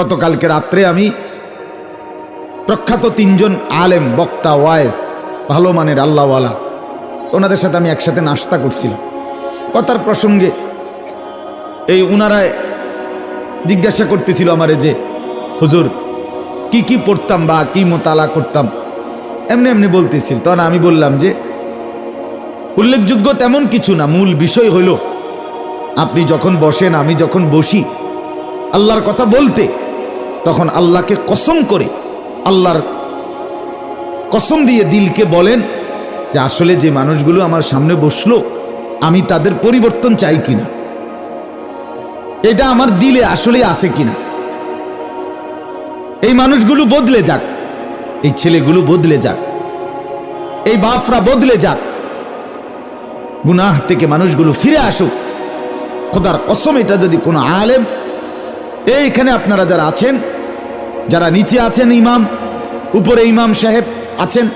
গতকালকে রাত্রে আমি প্রখ্যাত তিনজন আলেম, বক্তা, ওয়ায়েস, ভালো মানের আল্লাহওয়ালা, ওনাদের সাথে আমি একসাথে নাস্তা করছিলাম। কথার প্রসঙ্গে এই উনারায় জিজ্ঞাসা করতেছিল আমারে যে, হুজুর, কি কি পড়তাম বা কি মোতালা করতাম? এমনি এমনি বলতেছিল। তখন আমি বললাম যে, উল্লেখযোগ্য তেমন কিছু না। মূল বিষয় হইল, আপনি যখন বসেন, আমি যখন বসি, আল্লাহর কথা বলতে তখন আল্লাহকে কসম করে আল্লাহর কসম দিয়ে দিলকে বলেন যে আসলে যে মানুষগুলো আমার সামনে বসল, আমি তাদের পরিবর্তন চাই কিনা? এটা আমার দিলে আসলে আছে কিনা? এই মানুষগুলো বদলে যাক, এই ছেলেগুলো বদলে যাক, এই বাফরা বদলে যাক। গুনাহ থেকে মানুষগুলো ফিরে আসুক। খোদার কসম, এটা যদি কোনো আলেম এইখানে আপনারা যারা আছেন, যারা নিচে আছেন ইমাম, উপরে ইমাম সাহেব আছেন,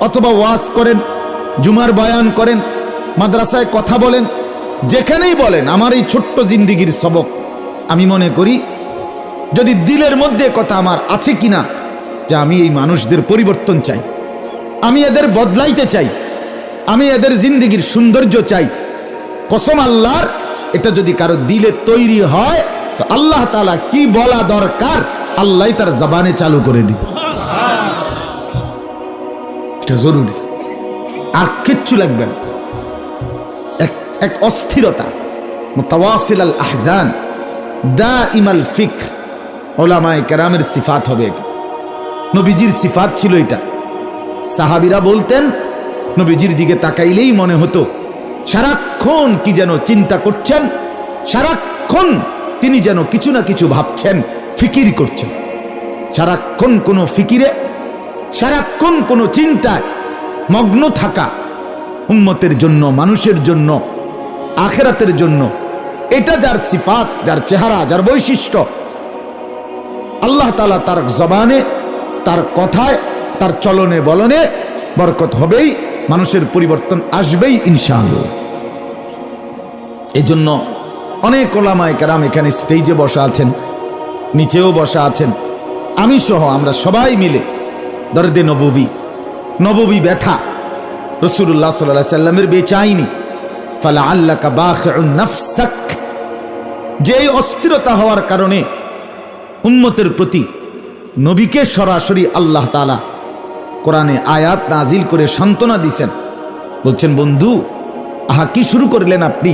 অথবা ওয়াজ করেন, জুমার বয়ান করেন, মাদ্রাসায় কথা বলেন, যেখানেই বলেন, আমার এই ছোট্ট জিন্দিগির সবক, আমি মনে করি, যদি দিলের মধ্যে কথা আমার আছে কিনা, যে আমি এই মানুষদের পরিবর্তন চাই, আমি এদের বদলাইতে চাই, আমি এদের জিন্দিগির সৌন্দর্য চাই, কসম আল্লাহর, এটা যদি কারও দিলে তৈরি হয় আল্লাহ তালা কি বলা দরকার, আল্লাহ তার জবানে চালু করে দিব। এটা জরুরি। আর কিচ্ছু লাগবে না। এক এক অস্থিরতা। মোতাওয়াসিল আল আহজান। দা ইমাল ফিক ওলামায় কেরামের সিফাত হবে এটা। নবীজির সিফাত ছিল এটা। সাহাবিরা বলতেন, নবীজির দিকে তাকাইলেই মনে হতো, সারাক্ষণ কি যেন চিন্তা করছেন, সারাক্ষণ তিনি যেন কিছু না কিছু ভাবছেন, ফিকির করছেন। সারাক্ষণ কোনো ফিকিরে, সারাক্ষণ কোনো চিন্তায় মগ্ন থাকা উম্মতের জন্য, মানুষের জন্য, আখেরাতের জন্য, এটা যার সিফাত, যার চেহারা, যার বৈশিষ্ট্য। আল্লাহ তালা তার জবানে, তার কথায়, তার চলনে বলনে বরকত হবেই, মানুষের পরিবর্তন আসবেই ইনশাআল্লাহ। এই জন্য অনেক ওলামায় কারাম এখানে স্টেজে বসা আছেন, নিচেও বসা আছেন। আমি সহ আমরা সবাই মিলে দরদে নববী নববী ব্যথা রসুল্লাহ সাল্লাহ সাল্লামের বেচাইনি। ফালা আল্লাহ নাফসাক। যেই অস্থিরতা হওয়ার কারণে উন্মতের প্রতি নবীকে সরাসরি আল্লাহ তালা কোরআনে আয়াত নাজিল করে সান্ত্বনা দিছেন। বলছেন, বন্ধু, আহা, কি শুরু করলেন আপনি?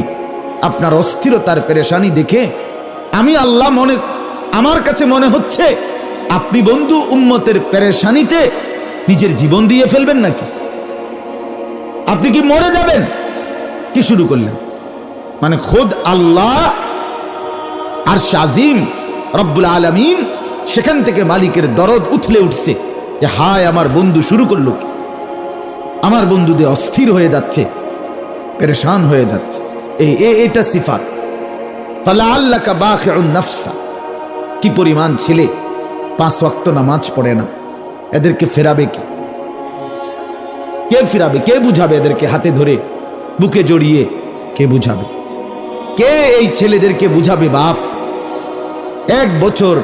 আপনার অস্থিরতার পেরেশানি দেখে আমি আল্লাহ মনে, আমার কাছে মনে হচ্ছে আপনি বন্ধু উম্মতের পেরেশানিতে নিজের জীবন দিয়ে ফেলবেন নাকি? আপনি কি মরে যাবেন? কি শুরু করলেন? মানে খোদ আল্লাহ আর শাজিম রব্বুল আলমিন সেখান থেকে মালিকের দরদ উথলে উঠছে যে হায় আমার বন্ধু শুরু করল আমার বন্ধুদের অস্থির হয়ে যাচ্ছে, পেরেশান হয়ে যাচ্ছে। এটা সিফাত। ফালা আল্লাহ নাফসা। কি পরিমাণ ছেলে, পাঁচ ওয়াক্ত নামাজ পড়ে না। এদেরকে ফেরাবে কি? কে ফেরাবে? কে বুঝাবে এদেরকে হাতে ধরে, বুকে জড়িয়ে? কে বুঝাবে? কে এই ছেলেদেরকে বুঝাবে বাপ? এক বছর,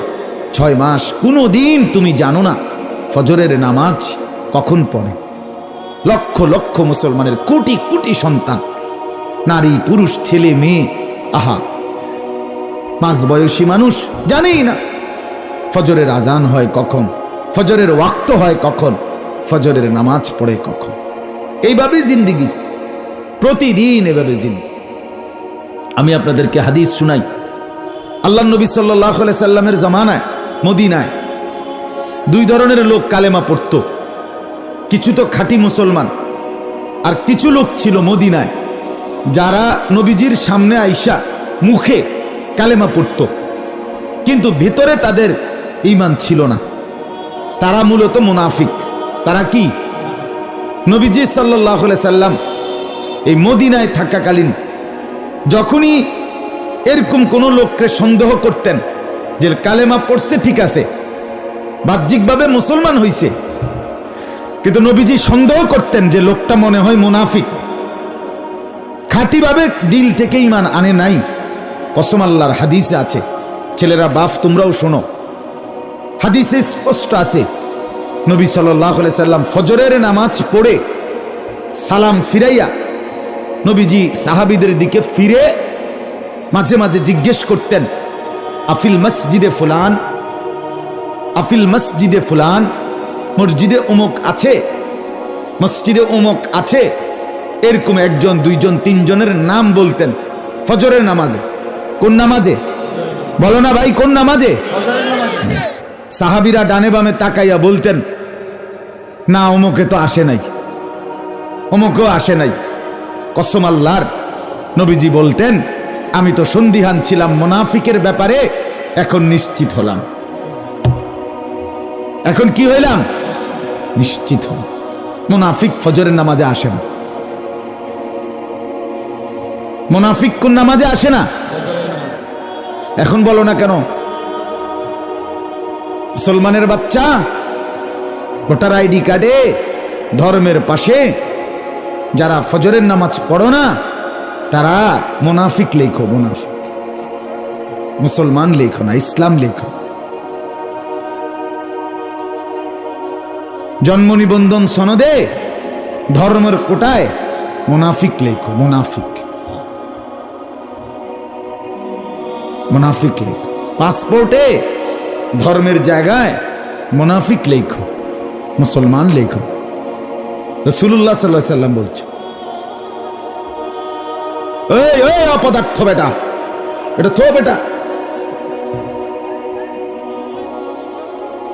ছয় মাস কোনো দিন তুমি জানো না ফজরের নামাজ কখন পড়ে। লক্ষ লক্ষ মুসলমানের কোটি কোটি সন্তান নারী, পুরুষ, ছেলে, মেয়ে। আহা মাঝ বয়সী মানুষ জানেই না। ফজরের আজান হয় কখন? ফজরের ওয়াক্ত হয় কখন? ফজরের নামাজ পড়ে কখন? এইভাবে জিন্দিগি, প্রতিদিন এভাবে জিন্দি আমি আপনাদেরকে হাদিস শুনাই। আল্লাহ নবী সাল্লাহ সাল্লামের জমানায়, মদিনায় দুই ধরনের লোক কালেমা পড়ত। কিছু তো খাঁটি মুসলমান, আর কিছু লোক ছিল মদিনায়। যারা নবীজির সামনে আইসা মুখে কালেমা পড়ত। কিন্তু ভিতরে তাদের ইমান ছিল না। তারা মূলত মুনাফিক। তারা কি? নবীজি সাল্লাহ সাল্লাম এই মদিনায় থাকাকালীন যখনই এরকম কোনো লোককে সন্দেহ করতেন যে কালেমা পড়ছে, ঠিক আছে, বাহ্যিকভাবে মুসলমান হইছে। কিন্তু নবীজি সন্দেহ করতেন যে লোকটা মনে হয় মুনাফিক। খাঁটিভাবে দিল থেকে ইমান আনে নাই। কসম আল্লাহর হাদিসে আছে। ছেলেরা বাফ তোমরাও শোনো। হাদিসে স্পষ্ট আছে। নবী সাল্লাহ সাল্লাম ফজরের নামাজ পড়ে সালাম ফিরাইয়া নবীজি সাহাবিদের দিকে ফিরে মাঝে মাঝে জিজ্ঞেস করতেন, আফিল মসজিদে ফুলান? আফিল মসজিদে ফুলান? মসজিদে অমুক আছে? মসজিদে অমুক আছে? এরকম একজন, দুইজন, তিনজনের নাম বলতেন। ফজরের নামাজে। কোন নামাজে? বলো না ভাই, কোন নামাজে? সাহাবিরা ডানে বামে তাকাইয়া বলতেন, না, অমুকে তো আসে নাই। অমুকেও আসে নাই। কসম আল্লাহর নবীজি বলতেন, আমি তো সন্দিহান ছিলাম মোনাফিকের ব্যাপারে, এখন নিশ্চিত হলাম। এখন কি হইলাম? নিশ্চিত হলাম। মোনাফিক ফজরের নামাজে আসে না। মোনাফিক কোন নামাজে আসে না? এখন বলো না কেন? মুসলমানের বাচ্চা, ভোটার আইডি কার্ডে, ধর্মের পাশে, যারা ফজরের নামাজ পড়ো না, তারা মোনাফিক লেখো, মোনাফিক। মুসলমান লেখো না, ইসলাম লেখো। জন্ম নিবন্ধন সনদে ধর্মের কোটায় মোনাফিক লেখো, মোনাফিক। মোনাফিক লেখো। পাসপোর্টে, ধর্মের জায়গায় মোনাফিক লেখো। মুসলমান লেখো। রসুল্লাহ সাল্লাহ সাল্লাম বলছে, এই ওই অপদার্থ বেটা, এটা থো বেটা।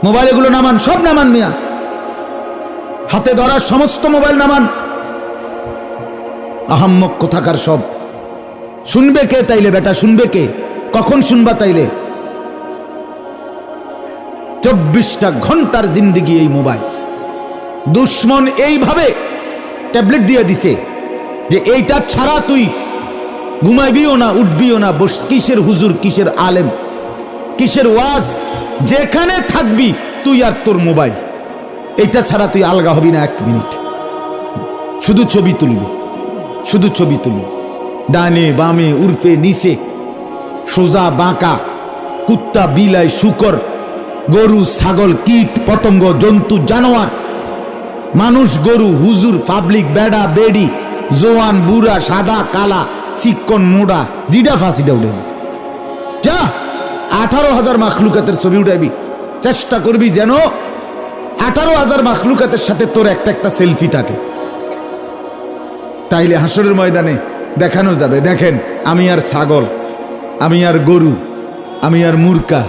মোবাইল এগুলো নামান, সব নামান মিয়া। হাতে ধরা সমস্ত মোবাইল নামান। আহাম্মক কোথাকার সব। শুনবে কে তাইলে বেটা, শুনবে কে? কখন শুনবা তাইলে? চব্বিশটা ঘণ্টার জিন্দিগি এই মোবাইল। দুশ্মন এইভাবে ট্যাবলেট দিয়ে দিছে যে এইটা ছাড়া তুই ঘুমাইবিও না, উঠবিও না, বস কিসের হুজুর, কিসের আলেম, কিসের ওয়াজ? যেখানে থাকবি তুই আর তোর মোবাইল। এটা ছাড়া তুই আলগা হবি না এক মিনিট। শুধু ছবি তুলবি, শুধু ছবি তুলবি। ডানে বামে উড়তে নিচে সোজা বাঁকা, কুত্তা বিলাই শুকর, গরু, ছাগল, কীট, পতঙ্গ, জন্তু, জানোয়ার। মানুষ, গরু, হুজুর, পাবলিক, বেড়া, বেড়ি, জোয়ান, বুড়া, সাদা, কালা চিকন মোড়া, জিডা ফাঁসিটা উঠে যা, আঠারো হাজার মাখলুকাতের ছবি উঠাবি চেষ্টা করবি যেন আঠারো হাজার মাখলুকাতের সাথে তোর একটা একটা সেলফি থাকে। তাইলে হাসরের ময়দানে দেখানো যাবে। দেখেন, আমি আর ছাগল। আমি আর গরু, আমি আর মুরকা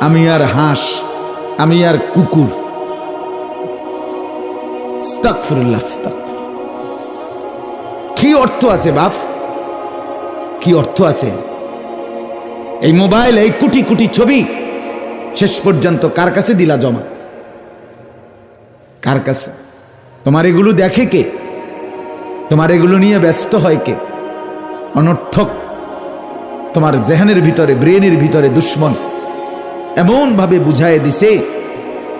আমি আর হাঁস, আমি আর কুকুর। কি অর্থ আছে বাপ? কি অর্থ আছে? এই মোবাইল, এই কোটি কোটি ছবি শেষ পর্যন্ত কার কাছে দিলা জমা? কার কাছে? তোমার এগুলো দেখে কে? তোমার এগুলো নিয়ে ব্যস্ত হয় কে? অনর্থক তোমার জেহানের ভিতরে, ব্রেনের ভিতরে দুশ্মন এমনভাবে বুঝায় দিছে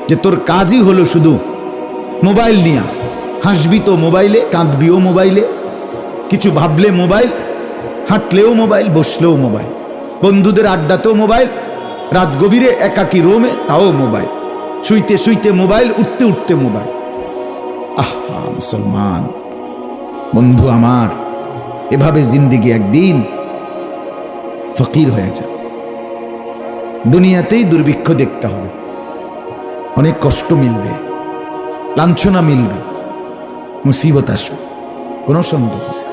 যে তোর কাজই হলো শুধু মোবাইল নিয়া। হাসবি তো মোবাইলে, কাঁদবিও মোবাইলে, কিছু ভাবলে মোবাইল, হাঁটলেও মোবাইল, বসলেও মোবাইল। বন্ধুদের আড্ডাতেও মোবাইল, রাত গভীরে একাকি রোমে তাও মোবাইল। শুইতে শুইতে মোবাইল, উঠতে উঠতে মোবাইল। আহা মুসলমান, বন্ধু আমার, এভাবে জিন্দিগি একদিন ফকির হয়ে যায় দুনিয়াতেই দুর্ভিক্ষ দেখতে হবে। অনেক কষ্ট মিলবে। লাঞ্ছনা মিলবে। মুসিবত আসবে। কোনো সন্দেহ।